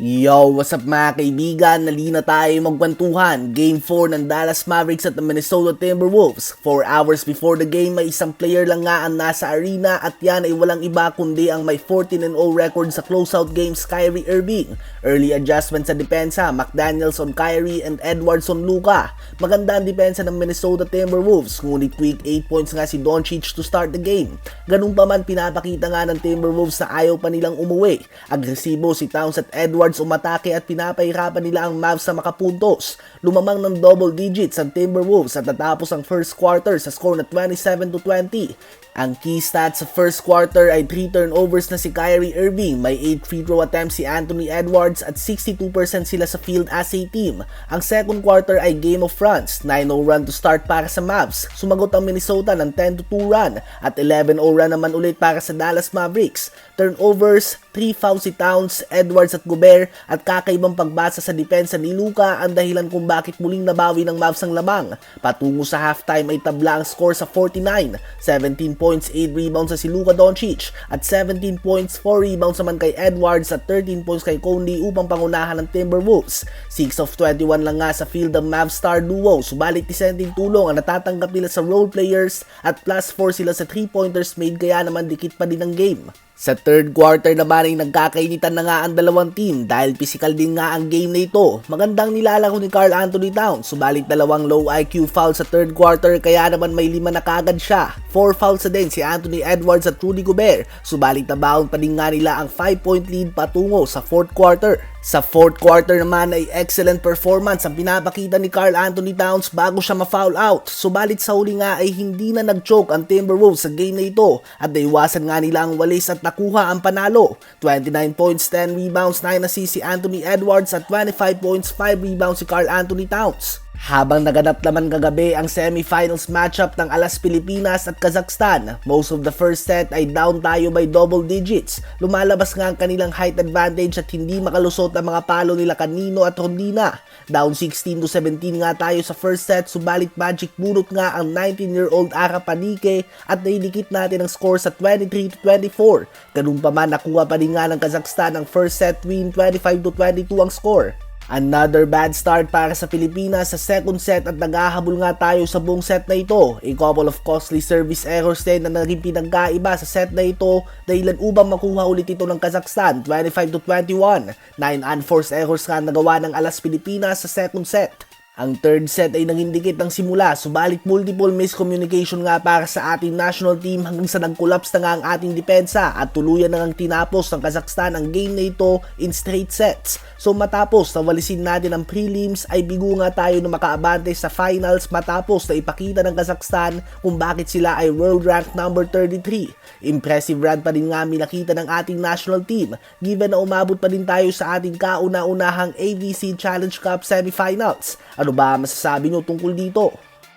Yo, what's up mga kaibigan? Nalina tayo magkwentuhan. Game 4 ng Dallas Mavericks at the Minnesota Timberwolves. 4 hours before the game, may isang player lang nga ang nasa arena at yan ay walang iba kundi ang may 14-0 record sa closeout games Kyrie Irving. Early adjustment sa depensa, McDaniels on Kyrie and Edwards on Luka. Maganda ang depensa ng Minnesota Timberwolves, ngunit quick 8 points nga si Doncic to start the game. Ganun pa man pinapakita nga ng Timberwolves na ayaw pa nilang umuwi. Agresibo si Towns at Edwards umatake at pinapahirapan nila ang Mavs sa makapuntos. Lumamang ng double digits ang Timberwolves at natapos ang first quarter sa score na 27 to 20. Ang key stats sa first quarter ay 3 turnovers na si Kyrie Irving, may 8 free throw attempts si Anthony Edwards at 62% sila sa field as a team. Ang second quarter ay game of runs, 9-0 run to start para sa Mavs. Sumagot ang Minnesota ng 10-2 run at 11-0 run naman ulit para sa Dallas Mavericks. Turnovers, 3 fouls si Towns, Edwards at Gobert at kakaibang pagbasa sa depensa ni Luka ang dahilan kung bakit muling nabawi ng Mavs ang labang. Patungo sa halftime ay tabla ang score sa 49, 17 points, 8 rebounds sa si Luka Doncic at 17 points, 4 rebounds naman kay Edwards at 13 points kay Conley upang pangunahan ng Timberwolves. 6 of 21 lang nga sa field ng Mavs star duo, subalit dissenting tulong ang natatanggap nila sa role players at plus 4 sila sa 3-pointers made kaya naman dikit pa din ang game. Sa third quarter naman ay nagkakainitan na nga ang dalawang team dahil physical din nga ang game na ito. Magandang nilalaro ni Carl Anthony Towns, subalit dalawang low IQ foul sa third quarter kaya naman may lima na kagad siya. 4 fouls na din si Anthony Edwards at Rudy Gobert, subalit nabaon pa din nga nila ang 5 point lead patungo sa fourth quarter. Sa fourth quarter naman ay excellent performance ang pinapakita ni Carl Anthony Towns bago siya ma-foul out. Subalit sa huli nga ay hindi na nag-choke ang Timberwolves sa game na ito at naiwasan nga nila ang walis at nakuha ang panalo. 29 points, 10 rebounds, 9 assists si Anthony Edwards at 25 points, 5 rebounds si Carl Anthony Towns. Habang naganap naman kagabi ang semifinals matchup ng Alas Pilipinas at Kazakhstan, most of the first set ay down tayo by double digits. Lumalabas nga ang kanilang height advantage at hindi makalusot ang mga palo nila Kanino at Rondina. Down 16 to 17 nga tayo sa first set, subalit magic bunot nga ang 19-year-old Ara Panike at naidikit natin ang score sa 23 to 24. Ganun pa man nakuha pa din nga ng Kazakhstan ang first set win 25 to 22 ang score. Another bad start para sa Pilipinas sa second set at naghahabol nga tayo sa buong set na ito. A couple of costly service errors din na naging pinagkaiba sa set na ito dahilan upang makuha ulit ito ng Kazakhstan 25 to 21. 9 unforced errors nga nagawa ng Alas Pilipinas sa second set. Ang third set ay naging dikit ng simula, subalit multiple miscommunication nga para sa ating national team hanggang sa nag-collapse na nga ang ating depensa at tuluyan na ngang tinapos ng Kazakhstan ang game na ito in straight sets. So matapos na walisin natin ang prelims ay bigo nga tayo na makaabante sa finals matapos na ipakita ng Kazakhstan kung bakit sila ay world rank number 33. Impressive run pa din nga minakita ng ating national team given na umabot pa din tayo sa ating kauna-unahang ABC Challenge Cup semifinals. Ano ba masasabi nyo tungkol dito?